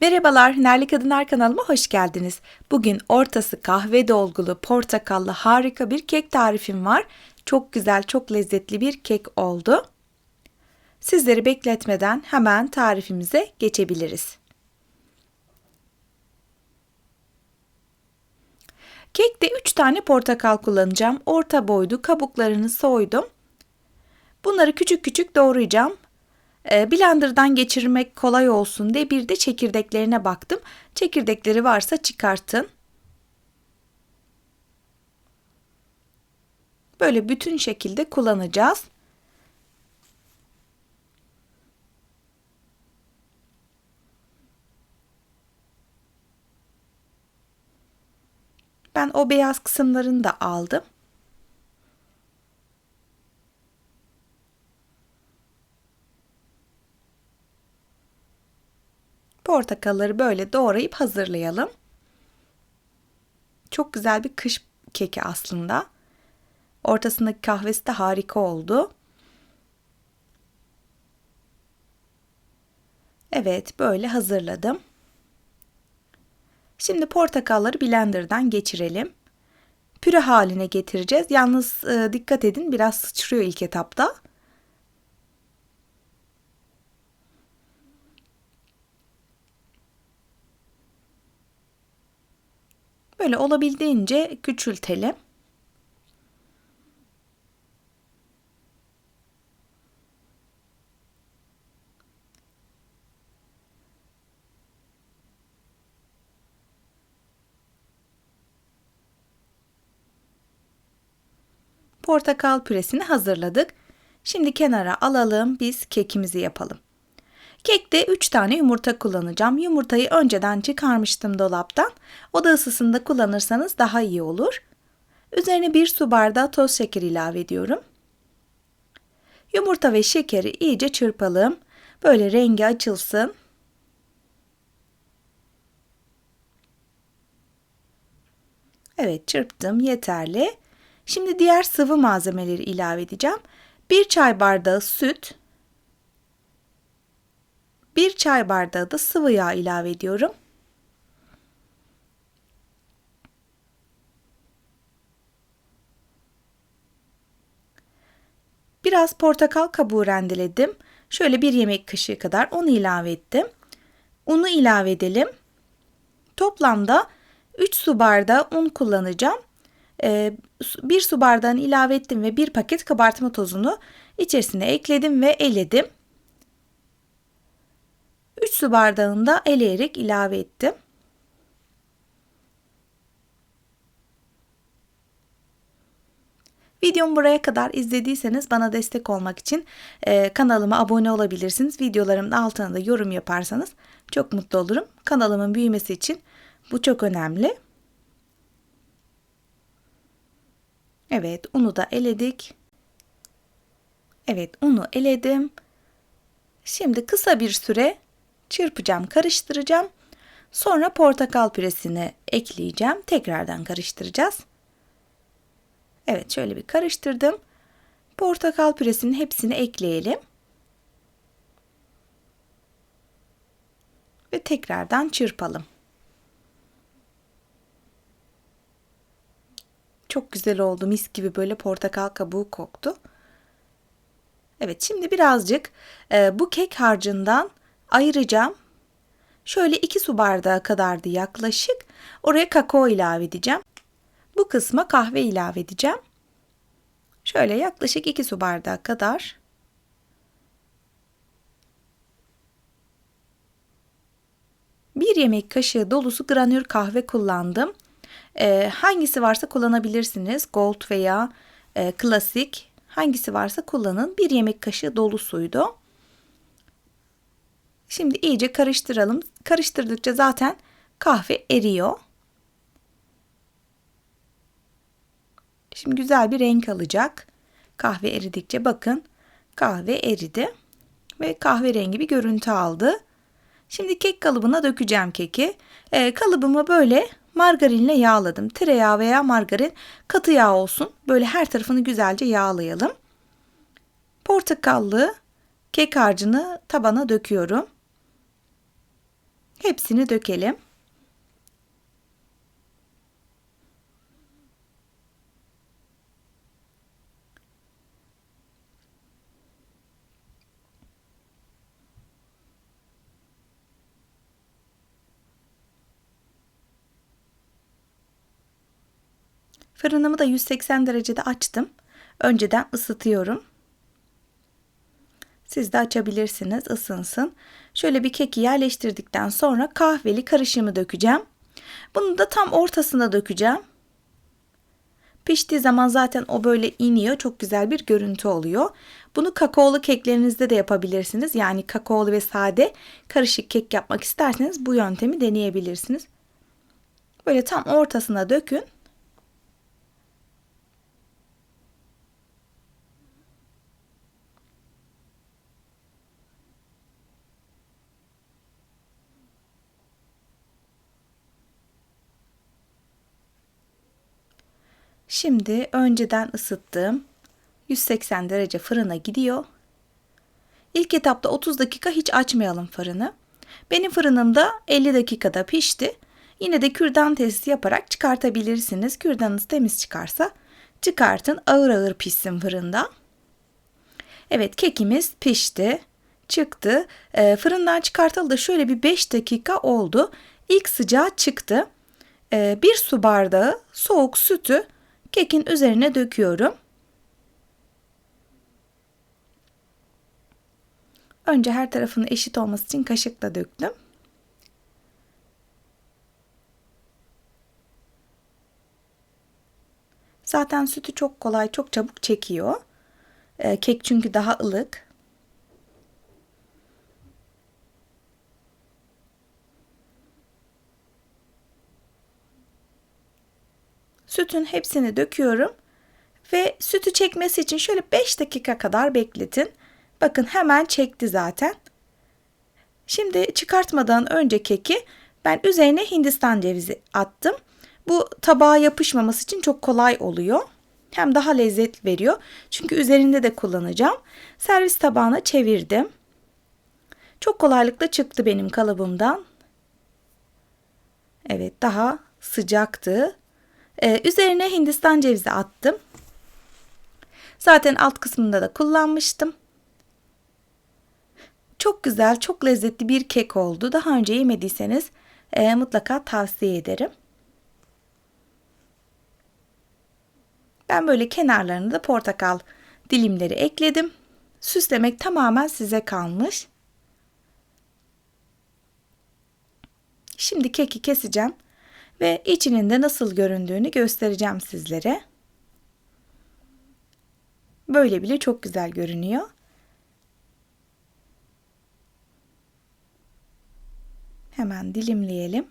Merhabalar, Hünerli Kadınlar kanalıma hoş geldiniz. Bugün ortası kahve dolgulu, portakallı harika bir kek tarifim var. Çok güzel, çok lezzetli bir kek oldu. Sizleri bekletmeden hemen tarifimize geçebiliriz. Kekte 3 tane portakal kullanacağım. Orta boydu, kabuklarını soydum. Bunları küçük küçük doğrayacağım. Ee, blender'dan geçirmek kolay olsun diye bir de çekirdeklerine baktım. Çekirdekleri varsa çıkartın. Böyle bütün şekilde kullanacağız. Ben o beyaz kısımlarını da aldım. Portakalları böyle doğrayıp hazırlayalım. Çok güzel bir kış keki aslında. Ortasındaki kahvesi de harika oldu. Evet, böyle hazırladım. Şimdi portakalları blenderdan geçirelim. Püre haline getireceğiz. Yalnız e, dikkat edin biraz sıçrıyor ilk etapta. Böyle olabildiğince küçültelim. Portakal püresini hazırladık. Şimdi kenara alalım biz kekimizi yapalım. Kekte 3 tane yumurta kullanacağım. Yumurtayı önceden çıkarmıştım dolaptan. Oda ısısında kullanırsanız daha iyi olur. Üzerine 1 su bardağı toz şeker ilave ediyorum. Yumurta ve şekeri iyice çırpalım. Böyle rengi açılsın. Evet çırptım yeterli. Şimdi diğer sıvı malzemeleri ilave edeceğim. 1 çay bardağı süt, 1 çay bardağı da sıvı yağ ilave ediyorum. Biraz portakal kabuğu rendeledim. Şöyle bir yemek kaşığı kadar onu ilave ettim. Unu ilave edelim. Toplamda 3 su bardağı un kullanacağım. Ee, bir su bardağını ilave ettim ve bir paket kabartma tozunu içerisine ekledim ve eledim. 3 su bardağında eleyerek ilave ettim. Videomu buraya kadar izlediyseniz bana destek olmak için e, kanalıma abone olabilirsiniz. Videolarımın altına da yorum yaparsanız çok mutlu olurum. Kanalımın büyümesi için bu çok önemli. Evet unu da eledik. Evet unu eledim. Şimdi kısa bir süre çırpacağım, karıştıracağım. Sonra portakal püresini ekleyeceğim. Tekrardan karıştıracağız. Evet şöyle bir karıştırdım. Portakal püresinin hepsini ekleyelim. Ve tekrardan çırpalım. Çok güzel oldu. Mis gibi böyle portakal kabuğu koktu. Evet şimdi birazcık e, bu kek harcından ayıracağım. Şöyle 2 su bardağı kadardı yaklaşık. Oraya kakao ilave edeceğim. Bu kısma kahve ilave edeceğim. Şöyle yaklaşık 2 su bardağı kadar. Bir yemek kaşığı dolusu granür kahve kullandım. Ee, hangisi varsa kullanabilirsiniz. Gold veya e, klasik hangisi varsa kullanın. Bir yemek kaşığı dolusuydu. Şimdi iyice karıştıralım. Karıştırdıkça zaten kahve eriyor. Şimdi güzel bir renk alacak. Kahve eridikçe bakın kahve eridi ve kahverengi bir görüntü aldı. Şimdi kek kalıbına dökeceğim keki. Ee, kalıbımı böyle margarinle yağladım. Tereyağı veya margarin katı yağ olsun. Böyle her tarafını güzelce yağlayalım. Portakallı kek harcını tabana döküyorum. Hepsini dökelim. Fırınımı da 180 derecede açtım. Önceden ısıtıyorum. Siz de açabilirsiniz ısınsın. Şöyle bir keki yerleştirdikten sonra kahveli karışımı dökeceğim. Bunu da tam ortasına dökeceğim. Piştiği zaman zaten o böyle iniyor. Çok güzel bir görüntü oluyor. Bunu kakaolu keklerinizde de yapabilirsiniz. Yani kakaolu ve sade karışık kek yapmak isterseniz bu yöntemi deneyebilirsiniz. Böyle tam ortasına dökün. Şimdi önceden ısıttığım 180 derece fırına gidiyor. İlk etapta 30 dakika hiç açmayalım fırını. Benim fırınımda 50 dakikada pişti. Yine de kürdan testi yaparak çıkartabilirsiniz. Kürdanınız temiz çıkarsa çıkartın. Ağır ağır pişsin fırında. Evet kekimiz pişti. Çıktı. E, fırından çıkartalı da şöyle bir 5 dakika oldu. İlk sıcağı çıktı. E, bir su bardağı soğuk sütü kekin üzerine döküyorum. Önce her tarafının eşit olması için kaşıkla döktüm. Zaten sütü çok kolay, çok çabuk çekiyor. Ee, kek çünkü daha ılık. Sütün hepsini döküyorum ve sütü çekmesi için şöyle 5 dakika kadar bekletin. Bakın hemen çekti zaten. Şimdi çıkartmadan önce keki ben üzerine hindistan cevizi attım. Bu tabağa yapışmaması için çok kolay oluyor. Hem daha lezzet veriyor. Çünkü üzerinde de kullanacağım. Servis tabağına çevirdim. Çok kolaylıkla çıktı benim kalıbımdan. Evet daha sıcaktı. Ee, üzerine hindistan cevizi attım. Zaten alt kısmında da kullanmıştım. Çok güzel, çok lezzetli bir kek oldu. Daha önce yemediyseniz e, mutlaka tavsiye ederim. Ben böyle kenarlarına da portakal dilimleri ekledim. Süslemek tamamen size kalmış. Şimdi keki keseceğim ve içinin de nasıl göründüğünü göstereceğim sizlere. Böyle bile çok güzel görünüyor. Hemen dilimleyelim.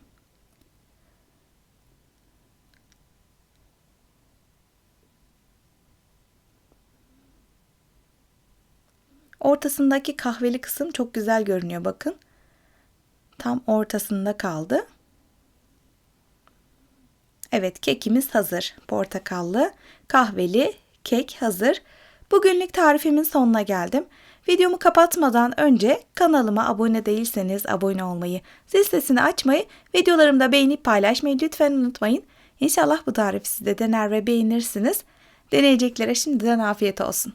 Ortasındaki kahveli kısım çok güzel görünüyor bakın. Tam ortasında kaldı. Evet kekimiz hazır. Portakallı, kahveli kek hazır. Bugünlük tarifimin sonuna geldim. Videomu kapatmadan önce kanalıma abone değilseniz abone olmayı, zil sesini açmayı, videolarımda beğenip paylaşmayı lütfen unutmayın. İnşallah bu tarifi siz de dener ve beğenirsiniz. Deneyeceklere şimdiden afiyet olsun.